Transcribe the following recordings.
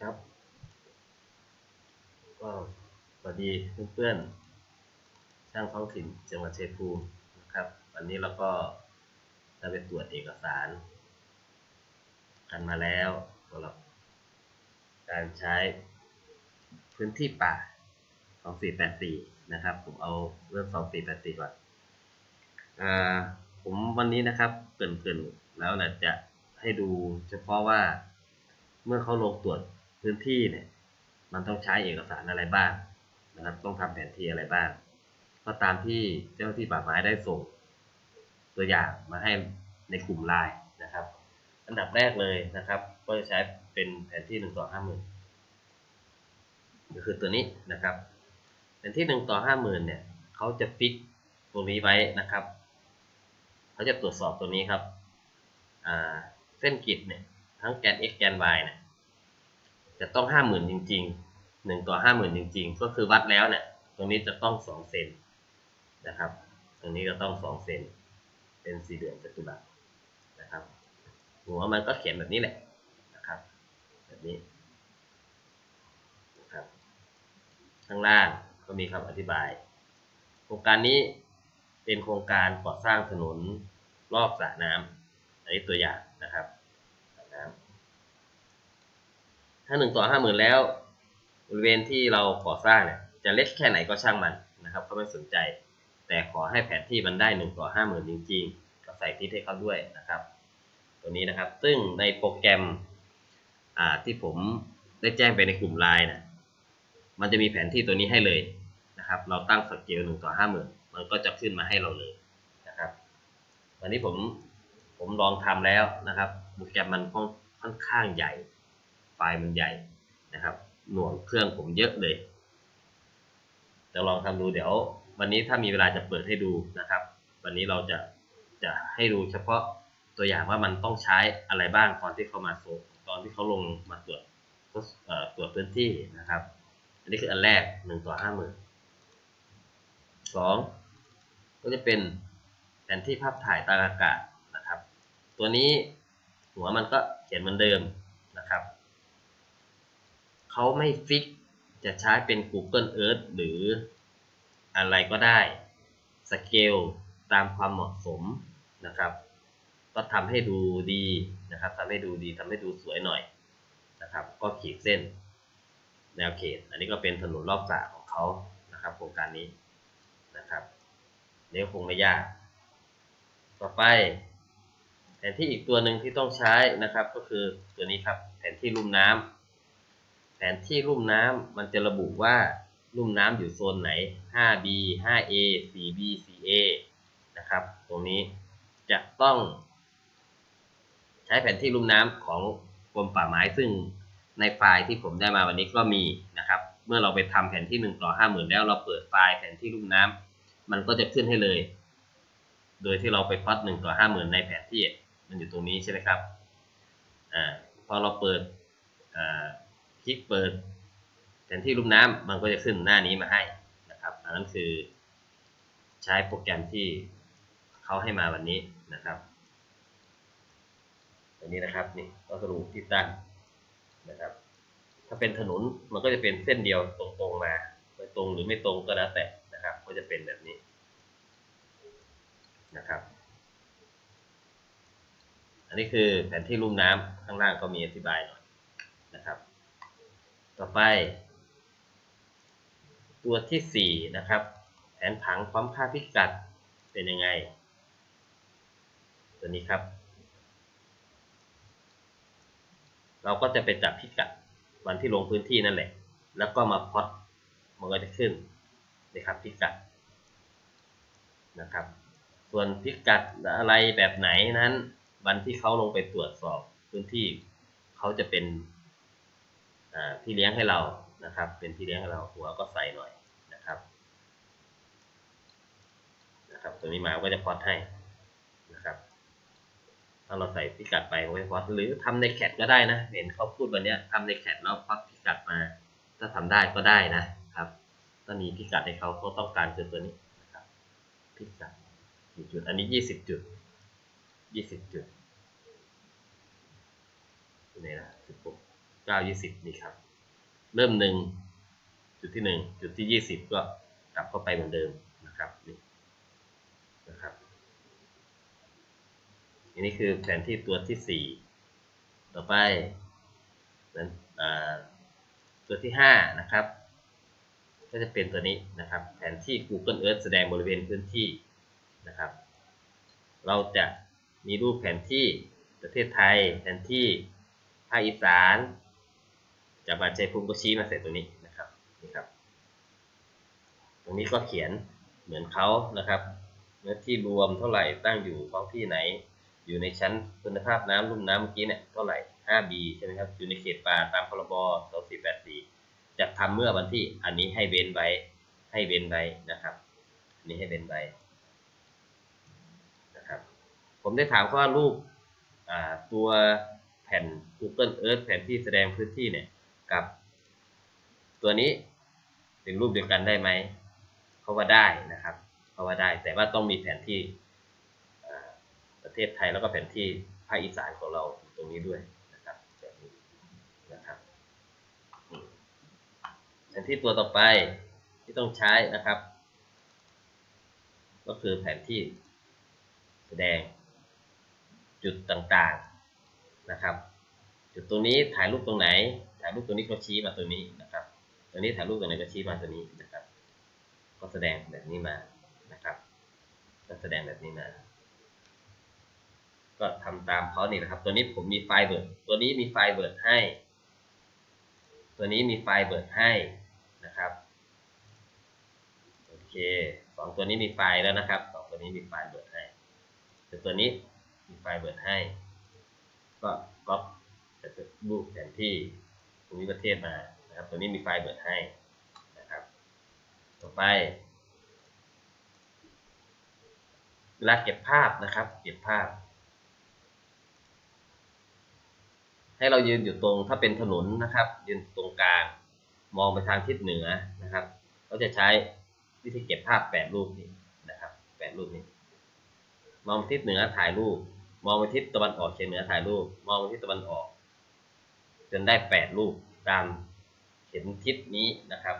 ครับ ก็สวัสดีเพื่อนๆ ช่างท้องถิ่นจังหวัดชัยภูมินะครับ วันนี้เราก็ได้ไปตรวจเอกสาร กันมาแล้วสำหรับการใช้พื้นที่ป่า 2484 นะครับ ผมเอาเรื่อง 2484 ก่อนอ่าผมวันนี้นะครับเกินๆแล้วนะจะให้ดูเฉพาะว่าเมื่อเขาลงตรวจ พื้นที่เนี่ยมันต้องใช้เอกสารอะไรบ้างนะครับ ต้องทำแผนที่อะไรบ้าง ก็ตามที่เจ้าหน้าที่ป่าไม้ได้ส่งตัวอย่างมาให้ในกลุ่มไลน์นะครับ อันดับแรกเลยนะครับ ก็จะใช้เป็นแผนที่หนึ่งต่อห้าหมื่นก็คือตัวนี้นะครับ แผนที่หนึ่งต่อห้าหมื่นเนี่ยเขาจะฟิกตรงนี้ไว้นะครับเขาจะตรวจสอบตัวนี้ครับเส้นกิจเนี่ยทั้งแกน x แกน y เนี่ย จะต้องห้าหมื่นจริงๆหนึ่งต่อห้าหมื่นจริง ๆ ก็คือวัดแล้วเนี่ยตรงนี้จะต้องสองเซนนะครับ ตรงนี้ก็ต้องสองเซนเป็นสี่เหลี่ยมจัตุรัสนะครับ หัวมันก็เขียนแบบนี้แหละนะครับ แบบนี้นะครับข้างล่างก็มีคำอธิบาย โครงการนี้เป็นโครงการก่อสร้างถนนรอบสระน้ำอันนี้ตัวอย่างนะครับสระน้ำ ถ้าหนึ่งต่อห้าหมื่นแล้วบริเวณที่เราก่อสร้างเนี่ยจะเล็กแค่ไหนก็ช่างมันนะครับเขาไม่สนใจ แต่ขอให้แผนที่มันได้หนึ่งต่อห้าหมื่นจริงๆ ก็ใส่ทิศให้เขาด้วยนะครับ ตัวนี้นะครับซึ่งในโปรแกรมที่ผมได้แจ้งไปในกลุ่มไลน์นะมันจะมีแผนที่ตัวนี้ให้เลยนะครับ เราตั้งสเกลหนึ่งต่อห้าหมื่นมันก็จะขึ้นมาให้เราเลยนะครับวันนี้ผมผมลองทำแล้วนะครับ โปรแกรมมันค่อนข้างใหญ่ ไฟล์มันใหญ่นะครับ หน่วงเครื่องผมเยอะเลยจะลองทำดูเดี๋ยว วันนี้ถ้ามีเวลาจะเปิดให้ดูนะครับ วันนี้เราจะจะให้ดูเฉพาะตัวอย่างว่ามันต้องใช้อะไรบ้างตอนที่เขามาโซตอนที่เขาลงมาตรวจตรวจพื้นที่นะครับ อันนี้คืออันแรกหนึ่งต่อห้าหมื่นสองก็จะเป็นแผนที่ภาพถ่ายตางอากาศนะครับ ตัวนี้หัวมันก็เขียนเหมือนเดิมนะครับ เขาไม่ฟิกจะใช้เป็น Google Earth หรืออะไรก็ได้สเกลตามความเหมาะสมนะครับ ก็ทำให้ดูดีนะครับทำให้ดูดีทำให้ดูสวยหน่อยนะครับ ก็ขีดเส้นแนวเขต อันนี้ก็เป็นถนนรอบสระของเขานะครับโครงการนี้นะครับเนี้คงไม่ยาก ต่อไป แผนที่อีกตัวหนึ่งที่ต้องใช้นะครับ ก็คือตัวนี้ครับแผนที่ลุ่มน้ำ แผนที่ลุ่มน้ำมันจะระบุว่าลุ่มน้ำอยู่โซนไหน 5B 5A 4B 4A นะครับ ตรงนี้จะต้องใช้แผนที่ลุ่มน้ำของกรมป่าไม้ซึ่งในไฟล์ที่ผมได้มาวันนี้ก็มีนะครับ เมื่อเราไปทำแผนที่1ต่อ50,000 แล้วเราเปิดไฟล์แผนที่ลุ่มน้ำมันก็จะขึ้นให้เลย โดยที่เราไปพลอต1ต่อ50,000 ในแผนที่มันอยู่ตรงนี้ใช่ไหมครับอ่าพอเราเปิดอ่า คลิกเปิดแผนที่ลุ่มน้ำมันก็จะขึ้นหน้านี้มาให้นะครับ อันนั้นคือใช้โปรแกรมที่เขาให้มาวันนี้นะครับตัวนี้นะครับนี่ก็สรุปที่ตั้งนะครับ ถ้าเป็นถนนมันก็จะเป็นเส้นเดียวตรงๆมาไม่ตรงหรือไม่ตรงก็แล้วแต่นะครับ ก็จะเป็นแบบนี้นะครับ อันนี้คือแผนที่ลุ่มน้ำข้างล่างก็มีอธิบายหน่อยนะครับ ต่อไป ตัวที่ 4 นะครับ แผนผังพร้อมค่าพิกัดเป็นยังไง ตัวนี้ครับ เราก็จะไปจับพิกัดวันที่ลงพื้นที่นั่นแหละ แล้วก็มาพอดมันก็จะขึ้นนะครับพิกัดนะครับ ส่วนพิกัดอะไรแบบไหนนั้น วันที่เขาลงไปตรวจสอบพื้นที่เขาจะเป็น พี่เลี้ยงให้เรานะครับ เป็นพี่เลี้ยงให้เราหัวก็ใส่หน่อยนะครับนะครับตัวนี้มาก็จะพอดให้นะครับถ้าเราใส่พิกัดไปไว้พอดหรือทำในแคดก็ได้นะเห็นเขาพูดวันนี้ทำในแคดแล้วพอดพิกัดมา ถ้าทำได้ก็ได้นะครับถ้ามีพิกัดให้เขาเขาต้องการคือตัวนี้นะครับพิกัดกี่จุดอันนี้ยี่สิบจุดยี่สิบจุดนี่นะสิบหก เก้ายี่สิบนี่ครับ เริ่มหนึ่งจุดที่หนึ่งจุดที่ยี่สิบก็กลับเข้าไปเหมือนเดิมนะครับนี่นะครับอันนี้คือแผนที่ตัวที่สี่ต่อไปนั้นตัวที่ห้านะครับ ก็จะเป็นตัวนี้นะครับ แผนที่ Google Earth แสดงบริเวณพื้นที่นะครับ เราจะมีรูปแผนที่ประเทศไทย แผนที่ภาคอีสาน จะมาใจภูมิก็ชี้มาใส่ตัวนี้นะครับนี่ครับ ตรงนี้ก็เขียนเหมือนเขานะครับเนื้อที่รวมเท่าไหร่ตั้งอยู่ท้องที่ไหน อยู่ในชั้นคุณภาพน้ำลุ่มน้ำเมื่อกี้เนี่ยเท่าไหร่ 5B ใช่ไหมครับอยู่ในเขตป่าตามพรบ2484จะทำเมื่อวันที่อันนี้ให้เว้นไว้ให้เว้นไว้นะครับอันนี้ให้เว้นไว้นะครับ ผมได้ถามว่ารูปตัวแผ่น Google Earth แผนที่แสดงพื้นที่เนี่ย กับ ตัวนี้เป็นรูปเดียวกันได้ไหมเขาว่าได้นะครับเขาว่าได้แต่ว่าต้องมีแผนที่ประเทศไทยแล้วก็แผนที่ภาคอีสานของเราตรงนี้ด้วยนะครับแบบนี้นะครับแผนที่ตัวต่อไปที่ต้องใช้นะครับ ก็คือแผนที่แสดงจุดต่างๆนะครับ จุดตรงนี้ถ่ายรูปตรงไหนถ่ายรูปตรงนี้ก็ชี้มาตัวนี้นะครับ ตัวนี้ถ่ายรูปตรงไหนก็ชี้มาตัวนี้นะครับ ก็แสดงแบบนี้มานะครับก็แสดงแบบนี้มา ก็ทำตามเขานี่นะครับ ตัวนี้ผมมีไฟล์เบิร์ดตัวนี้มีไฟล์เบิร์ดให้ ตัวนี้มีไฟล์เบิร์ดให้นะครับโอเคสองตัวนี้มีไฟล์แล้วนะครับสองตัวนี้มีไฟล์เบิร์ดให้แต่ตัวนี้มีไฟล์เบิร์ดให้ ก็ก๊อปจากรูปแผนที่ ภูมิประเทศมานะครับตัวนี้มีไฟล์เบิร์ดให้นะครับ ต่อไป เวลาเก็บภาพนะครับ เก็บภาพ ให้เรายืนอยู่ตรงถ้าเป็นถนนนะครับ ยืนตรงกลางมองไปทางทิศเหนือนะครับ ก็จะใช้วิธีเก็บภาพแปดรูปนี้นะครับแปดรูปนี้ มองไปทิศเหนือถ่ายรูป มองไปทิศตะวันออกเฉียงเหนือถ่ายรูป มองไปทิศตะวันออก นได้แปดรูปตามเข็มทิศนี้นะครับ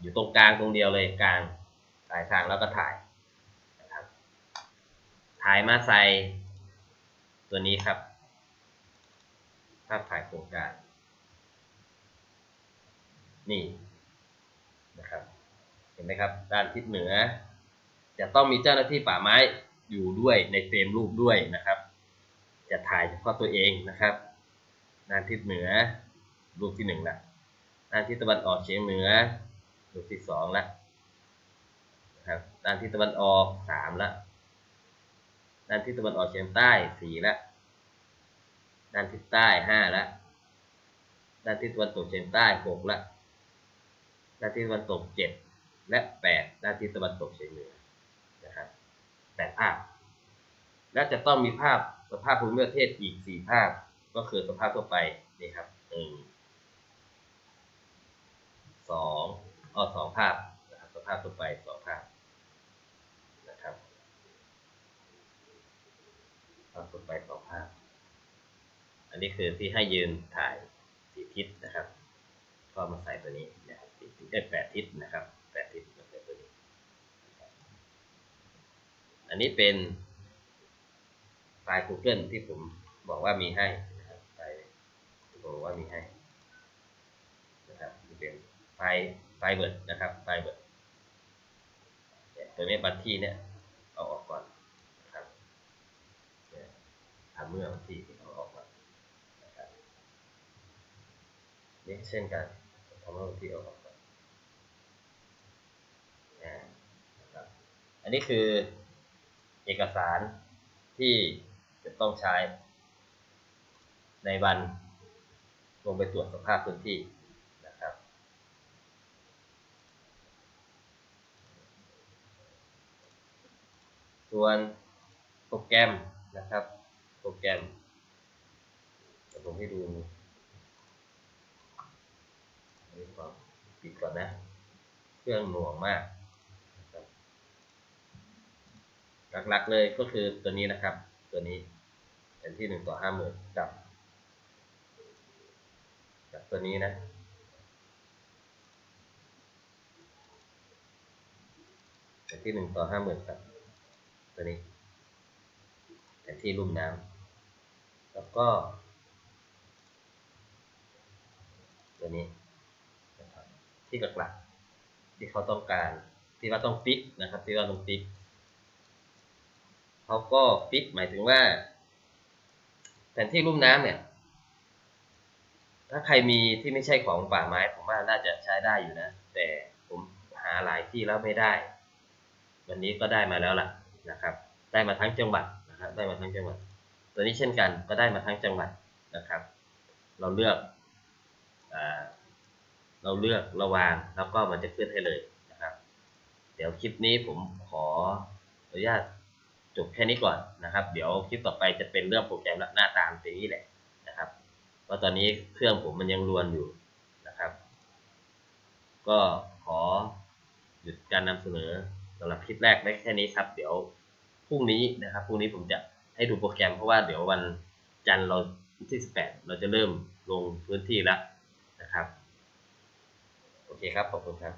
อยู่ตรงกลางตรงเดียวเลยกลางปลายทางแล้วก็ถ่ายนะครับถ่ายมาใส่ตัวนี้ครับภาพถ่ายโครงการ นี่นะครับ เห็นไหมครับ ด้านทิศเหนือ จะต้องมีเจ้าหน้าที่ป่าไม้อยู่ด้วยในเฟรมรูปด้วยนะครับ จะถ่ายเฉพาะตัวเองนะครับ ด้านทิศเหนือรูปที่หนึ่งละด้านทิศตะวันออกเฉียงเหนือรูปที่สองละนะครับด้านทิศตะวันออกสามละด้านทิศตะวันออกเฉียงใต้สี่ละด้านทิศใต้ห้าละด้านทิศตะวันตกเฉียงใต้หกละด้านทิศตะวันตกเจ็ดและแปดด้านทิศตะวันตกเฉียงเหนือนะครับแปดภาพและจะต้องมีภาพสภาพภูมิประเทศอีกสี่ภาพ ก็คือสภาพทั่วไปนี่ครับหนึ่งสองอ้อสองภาพนะครับสภาพทั่วไปสองภาพนะครับภาพทั่วไปสองภาพ อันนี้คือที่ให้ยืนถ่ายสี่ทิศนะครับก็มาใส่ตัวนี้นะครับสี่ทิศได้แปดทิศนะครับแปดทิศมาใส่ตัวนี้ อันนี้เป็นไฟล์ Google ที่ผมบอกว่ามีให้ ที่ผมบอกว่ามีให้นะครับเป็นไฟล์ไฟล์เบิร์ดนะครับไฟล์เบิร์ดเนี่ยตัวนี้บัตรที่เนี่ยเอาออกก่อนนะครับทำเมื่อวันที่เอาออกก่อนนะครับนี่เช่นกันทำให้วันที่เอาออกก่อนนะครับอันนี้คือเอกสารที่จะต้องใช้ในวัน ลงไปตรวจสภาพพื้นที่นะครับ ส่วนโปรแกรมนะครับ โปรแกรมเดี๋ยวผมให้ดูนนี้ก่อนปิดก่อนนะ เครื่องหน่วงมาก หลักๆเลยก็คือตัวนี้นะครับ ตัวนี้เป็นที่หนึ่งต่อห้าหมื่นกับ ตัวนี้นะ แผนที่หนึ่งต่อห้าหมื่นครับตัวนี้ แผนที่ลุ่มน้ำแล้วก็ ตัวนี้นะครับที่หลักๆที่เขาต้องการ ที่ว่าต้องฟิกนะครับ ที่ว่าต้องฟิกเขาก็ฟิกหมายถึงว่า แผนที่ลุ่มน้ำเนี่ย ถ้าใครมีที่ไม่ใช่ของป่าไม้ผมว่าน่าจะใช้ได้อยู่นะ แต่ผมหาหลายที่แล้วไม่ได้ วันนี้ก็ได้มาแล้วล่ะนะครับ ได้มาทั้งจังหวัดนะครับ ได้มาทั้งจังหวัด ตัวนี้เช่นกันก็ได้มาทั้งจังหวัดนะครับ เราเลือกอเราเลือกระวางแล้วก็มันจะขึ้นให้เลยนะครับ เดี๋ยวคลิปนี้ผมขออนุญาตจบแค่นี้ก่อนนะครับ เดี๋ยวคลิปต่อไปจะเป็นเรื่องโปรแกรมและหน้าตามเป็นอย่างนี้แหละ ราะตอนนี้เครื่องผมมันยังรวนอยู่นะครับ ก็ขอหยุดการนำเสนอสำหรับคลิปแรกได้แค่นี้ครับ เดี๋ยวพรุ่งนี้นะครับพรุ่งนี้ผมจะให้ดูโปรแกรมเพราะว่าเดี๋ยววันจันทร์เราที่ 18 เราจะเริ่มลงพื้นที่แล้วนะครับ โอเคครับ ขอบคุณครับ